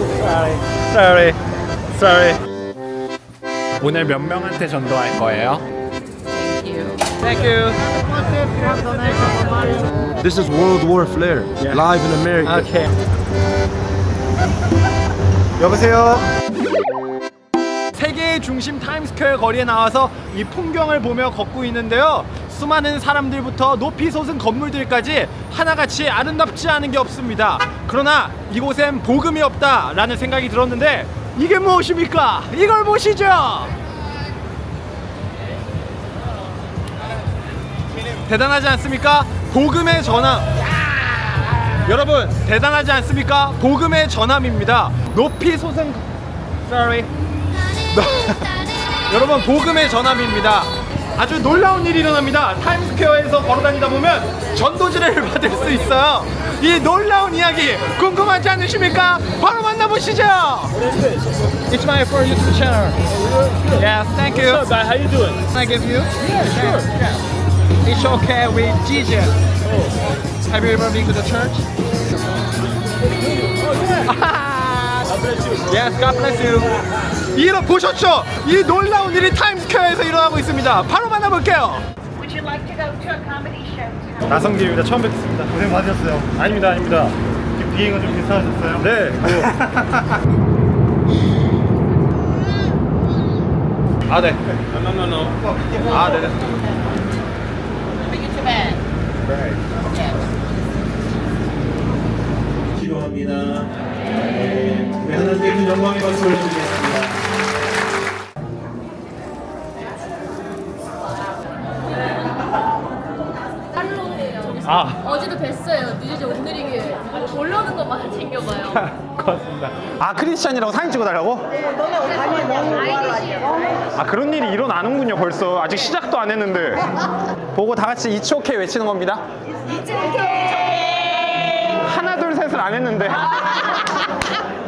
sorry, sorry, sorry. 오늘 몇 명한테 전도할 거예요? Thank you. This is World War Flair, Yeah. live in America. 오케이. 여보세요. 세계의 중심 타임스퀘어 거리에 나와서 이 풍경을 보며 걷고 있는데요. 수많은 사람들부터 높이 솟은 건물들까지 하나같이 아름답지 않은 게 없습니다. 그러나 이곳엔 복음이 없다라는 생각이 들었는데 이게 무엇입니까? 이걸 보시죠. 대단하지 않습니까? 복음의 전함. 여러분 대단하지 않습니까? 복음의 전함입니다. 높이 솟은 sorry. 여러분 복음의 전함입니다. 아주 놀라운 일이 일어납니다. 타임스퀘어에서 걸어다니다 보면 전도지를 받을 수 있어요. 이 놀라운 이야기 궁금하지 않으십니까? 바로 만나보시죠. It's my for YouTube channel. Yes, thank you. What's up, guy? How you doing? Can I give you? Yeah, sure. It's okay with Jesus. Have you ever been to the church? Yes, God bless you. 이러 보셨죠? 이 놀라운 일이 타임스퀘어에서 일어나고 있습니다. 바로 만나볼게요. Would you like to go to a comedy show tonight? 나성기입니다. 처음 뵙겠습니다. 고생 많으셨어요. 아닙니다, 아닙니다. 비행은 좀 괜찮으셨어요? 네. 아, 네. No, no, no. 아, 네. Bring it to bed. 기도합니다. 네, 우리 하나님께 큰 영광의 박수 올려드리겠습니다. 아, 어제도 뵀어요. 늦어지 오늘이길 올라오는 것만 챙겨봐요. 고맙습니다. 아, 크리스찬이라고 사진 찍어달라고? 아, 그런 일이 일어나는군요, 벌써. 아직 시작도 안 했는데. 보고 다 같이 okay 외치는 겁니다. 셋을 안 했는데.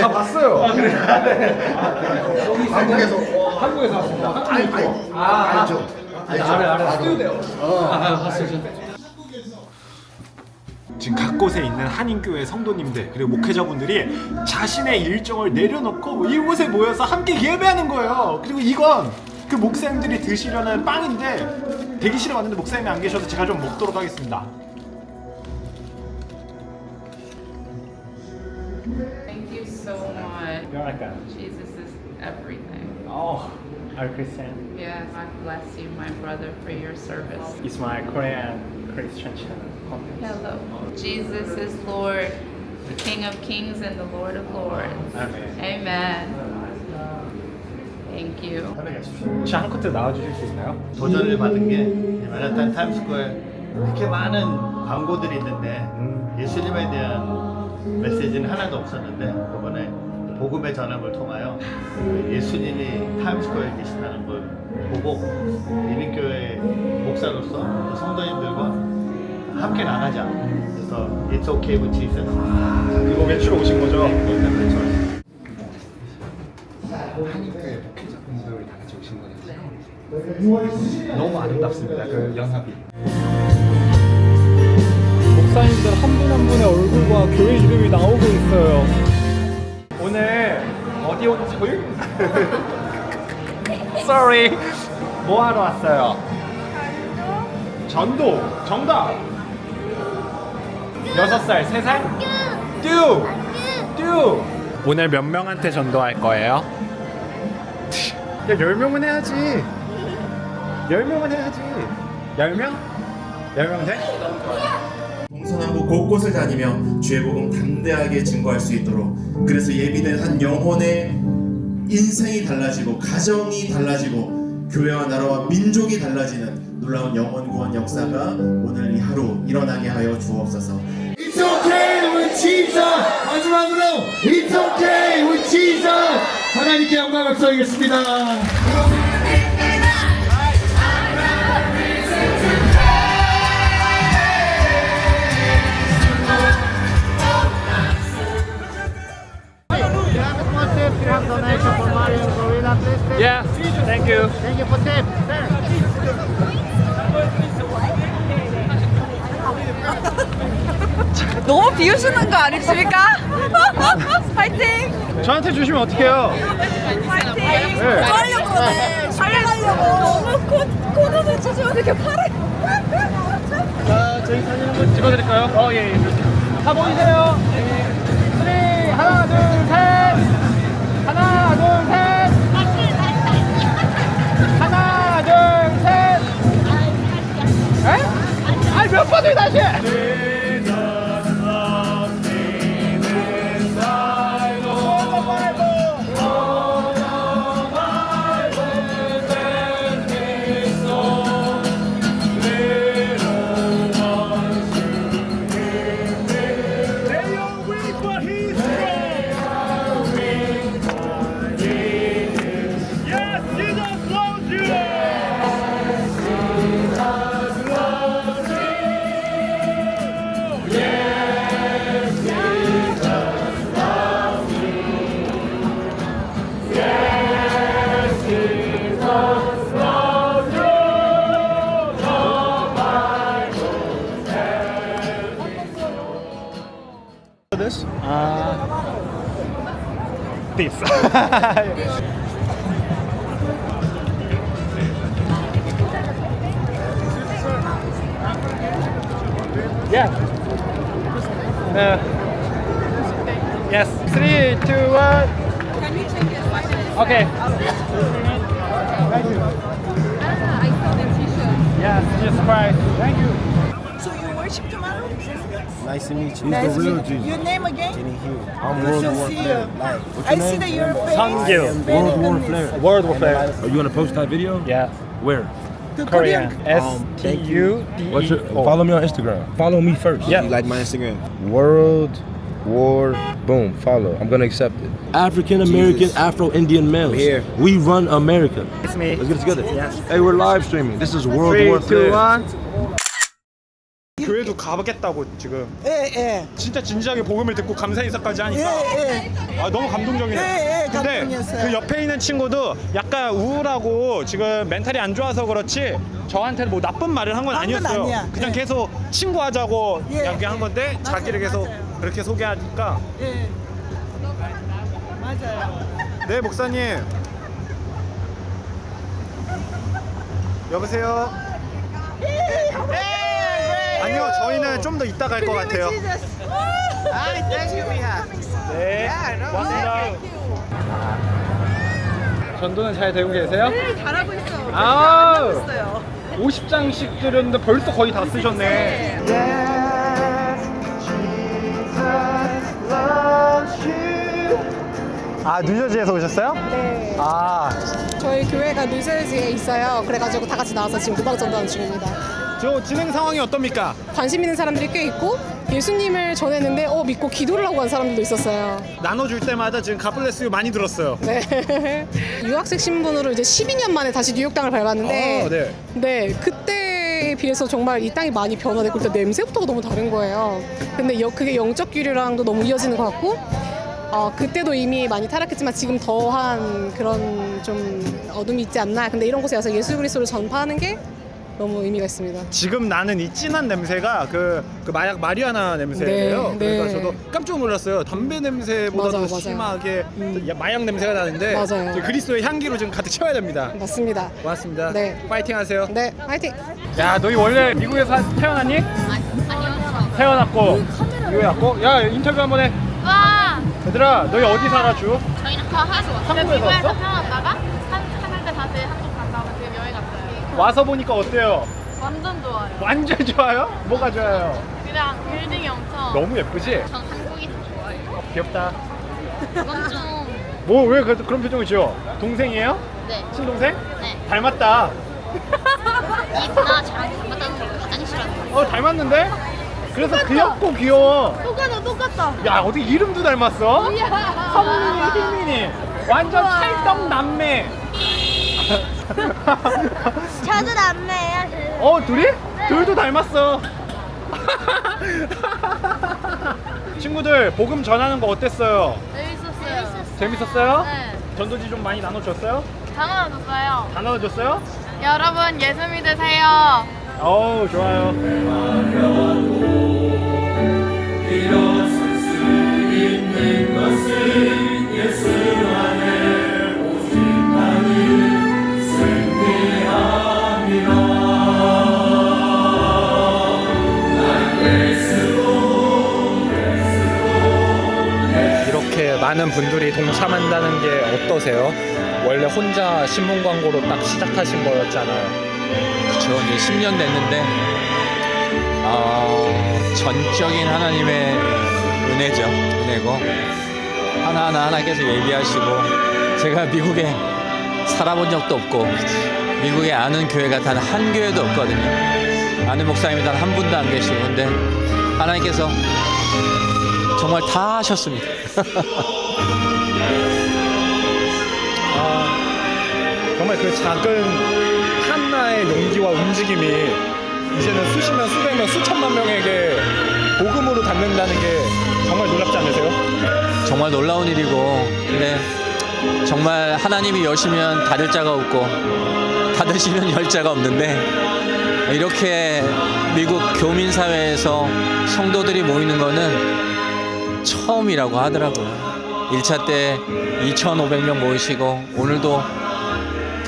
다 봤어요. 아, 그래요? 한국에서 한국에서 왔습니다. 아니, 아니, 아, 알죠. 알죠. 알아요, 알아요. 스튜디오. 아, 봤어요. 지금 각 곳에 있는 한인교회 성도님들 그리고 목회자분들이 자신의 일정을 내려놓고 이곳에 모여서 함께 예배하는 거예요. 그리고 이건 그 목사님들이 드시려는 빵인데 대기실에 왔는데 목사님이 안 계셔서 제가 좀 먹도록 하겠습니다. Thank you so much. You're welcome. Jesus is everything. Oh, are Christian? Yes, God bless you, my brother, for your service. It's my Korean Christian channel. Hello. Jesus is Lord, the King of kings and the Lord of lords. 아멘. Amen. Thank you. 혹시 한 커트 나와주실 수 있나요? 도전을 받은 게 맨하탄 타임스퀘어에 그렇게 많은 광고들이 있는데 예수님에 대한 메시지는 하나도 없었는데 이번에 복음의 전함을 통하여 예수님이 타임스퀘어에 계시다는 걸 보고 이민교회 목사로서 또 성도님들과 함께 나가자. 그래서 It's okay with Jesus. 이거 외치러 오신 거죠? 너무 아름답습니다. 그 연합이. 목사님들 한 분 한 분의 얼굴과 교회 이름이 나오고 있어요. 오늘 어디 온 저희? Sorry. 뭐 하러 왔어요? 전도. 정답. 여섯 살, 세 살? 듀. 듀. 오늘 몇 명한테 전도할 거예요? 야, 열 명은 해야지. 열 명은 해야지. 열 명? 열 명 돼? 서남부 곳곳을 다니며 주의 복음 담대하게 증거할 수 있도록 그래서 예비된 한 영혼의 인생이 달라지고 가정이 달라지고 교회와 나라와 민족이 달라지는 놀라운 영혼 구원 역사가 오늘 이 하루 일어나게 하여 주옵소서. It's okay with Jesus. 마지막으로 It's okay with Jesus. 하나님께 영광을 돌리겠습니다. Yeah, thank you. 너무 비우시는 거 아니십니까? 파이팅! 저한테 주시면 어떡해요? 파이팅! 네. 하려고 그러네. 촬영하려고. 너무 코, 코드도 주시면 이렇게 팔에. 자, 저희 사진 한번 찍어드릴까요? 어, 예, 예. 다 보이세요? 쓰리, 하나, 둘, 셋. 에? 아니, 몇 번을 Uh, this. yeah. Uh, yes. Three, two, one. Okay. Thank you. I saw the t-shirt. Yes, Jesus Christ. Thank you. So you worship tomorrow? Nice to meet you. Nice the to real meet you. Jesus. Your name again? Kenny Hughes. I'm World to War see Flair. you. Like, what's I your see that you're famous. Sangil. Very World War goodness. Flair. Word of Flair. Are you gonna post that video? Yeah. Where? The Korean. Korean. S Um, T thank U D What's your, E O. follow me on Instagram. Follow me first. Yeah. You like my Instagram? World War Boom. Follow. I'm gonna accept it. African American Afro Indian males. here. We run America. It's me. Let's get it together. Hey, we're live streaming. This is World Three, War two, Flair. one. 교회도 가보겠다고 지금 예, 예. 진짜 진지하게 복음을 듣고 감사 인사까지 예, 하니까 예. 아 너무 감동적이네. 예, 예, 근데 감동이었어요. 그 옆에 있는 친구도 약간 우울하고 지금 멘탈이 안 좋아서 그렇지 저한테는 뭐 나쁜 말을 한 건 한건 아니었어요. 아니야. 그냥 예. 계속 친구하자고 예. 이야기한 건데 맞아요, 자기를 계속 맞아요. 그렇게 소개하니까 예. 맞아요. 네 목사님 여보세요. 아니요 저희는 좀 더 이따 갈 것 같아요. 네, 고맙습니다. 전도는 잘 되고 계세요? 네, 잘하고 있어. 아, 하고 있어요. 50장씩 들었는데 벌써 거의 다 쓰셨네. 아, 뉴저지에서 오셨어요? 네. 아, 저희 교회가 뉴저지에 있어요. 그래가지고 다 같이 나와서 지금 도박 전도하는 중입니다. 저 진행 상황이 어떻습니까? 관심 있는 사람들이 꽤 있고 예수님을 전했는데 어 믿고 기도를 하고 간 사람들도 있었어요. 나눠줄 때마다 지금 가플레스 많이 들었어요. 네. 유학생 신분으로 이제 12년 만에 다시 뉴욕 땅을 밟았는데 어, 네. 네, 그때에 비해서 정말 이 땅이 많이 변화됐고 일단 냄새부터가 너무 다른 거예요. 근데 여- 그게 영적 규류랑도 너무 이어지는 것 같고 어, 그때도 이미 많이 타락했지만 지금 더한 그런 좀 어둠이 있지 않나. 근데 이런 곳에 와서 예수 그리스도를 전파하는 게 너무 의미가 있습니다. 지금 나는 이 진한 냄새가 그, 그 마약 마리아나 냄새예요. 네, 그러니까 네. 저도 깜짝 놀랐어요. 담배 냄새보다도 맞아요, 맞아요. 심하게 음. 마약 냄새가 나는데 맞아요. 이제 그리스도의 향기로 좀 가득 채워야 됩니다. 맞습니다. 고맙습니다. 네. 파이팅 하세요. 네, 화이팅! 야, 너희 원래 미국에서 태어났니? 태어났고 미국에 왔고 야 인터뷰 한번 해. 와, 얘들아, 너희 어디 살아 주? 저희는 거하수 왔어요. 한국에서 미국에서 왔어? 태어났다가 한, 한 달 때 다시 한국 갔다 오면 지금 여행 갔어요. 와서 보니까 어때요? 완전 좋아요. 완전 좋아요? 뭐가 좋아요? 그냥 빌딩이 엄청. 너무 예쁘지? 전 한국이 더 좋아해요. 귀엽다. 그건 좀. 뭐 왜 그런 표정을 지어? 동생이에요? 네. 친동생? 네. 닮았다. 이 누나 저랑 닮았다는 걸 가장 싫어하는 거. 어 닮았는데? 그래서 귀엽고 귀여워. 똑같아 똑같다. 야 어떻게 이름도 닮았어? 선민이 희민이 완전 찰떡 남매. 저도 남매예요. 어 둘이? 둘도 닮았어. 친구들 복음 전하는 거 어땠어요? 재밌었어요. 재밌었어요? 네. 전도지 좀 많이 나눠줬어요? 다 나눠줬어요. 다 나눠줬어요? 여러분 예수 믿으세요. 어우 좋아요. 이렇게 많은 분들이 동참한다는 게 어떠세요? 원래 혼자 신문 광고로 딱 시작하신 거였잖아요. 그쵸 이제 10년 됐는데 어, 전적인 하나님의 은혜죠 은혜고 하나하나 하나께서 예비하시고 제가 미국에 살아본 적도 없고 미국에 아는 교회가 단 한 교회도 없거든요 아는 목사님이 단 한 분도 안 계시고 근데 하나님께서 정말 다 하셨습니다 정말 그 작은 하나의 용기와 움직임이 이제는 수십만, 수백만, 수천만 명에게 복음으로 닿는다는 게 정말 놀랍지 않으세요? 정말 놀라운 일이고 근데 정말 하나님이 여시면 닫을 자가 없고 닫으시면 열 자가 없는데 이렇게 미국 교민 사회에서 성도들이 모이는 거는 처음이라고 하더라고요. 1차 때 2,500명 모이시고 오늘도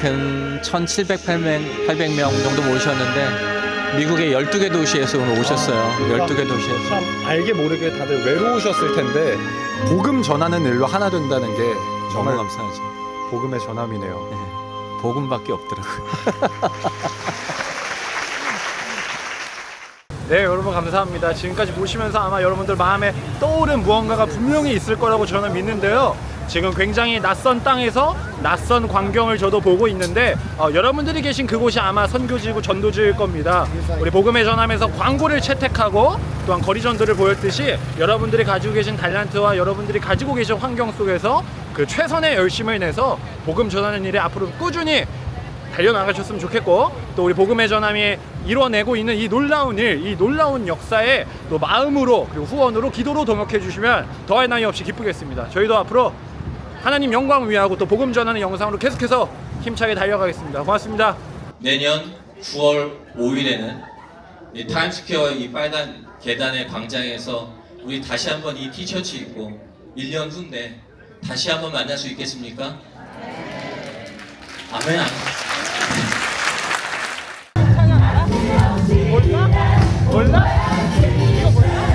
근 1,700, 800명 정도 모이셨는데 미국의 12개 도시에서 오늘 오셨어요. 12개 도시에서. 참 알게 모르게 다들 외로우셨을 텐데 복음 전하는 일로 하나 된다는 게 정말 정말 감사하죠. 복음의 전함이네요. 네, 복음밖에 없더라고요. 네 여러분 감사합니다. 지금까지 보시면서 아마 여러분들 마음에 떠오른 무언가가 분명히 있을 거라고 저는 믿는데요. 지금 굉장히 낯선 땅에서 낯선 광경을 저도 보고 있는데 어, 여러분들이 계신 그곳이 아마 선교지고 전도지일 겁니다. 우리 복음의 전함에서 광고를 채택하고 또한 거리전들을 보였듯이 여러분들이 가지고 계신 달란트와 여러분들이 가지고 계신 환경 속에서 그 최선의 열심을 내서 복음 전하는 일에 앞으로 꾸준히 달려나가셨으면 좋겠고 또 우리 복음의 전함이 이뤄내고 있는 이 놀라운 일, 이 놀라운 역사에 또 마음으로 그리고 후원으로 기도로 동역해 주시면 더할 나위 없이 기쁘겠습니다. 저희도 앞으로 하나님 영광 위하고 또 복음 전하는 영상으로 계속해서 힘차게 달려가겠습니다. 고맙습니다. 내년 9월 5일에는 이 타임스퀘어 이 빨간 계단의 광장에서 우리 다시 한번 이 티셔츠 입고 1년 후인데 다시 한번 만날 수 있겠습니까? 아멘. 몰라? 이거 몰라?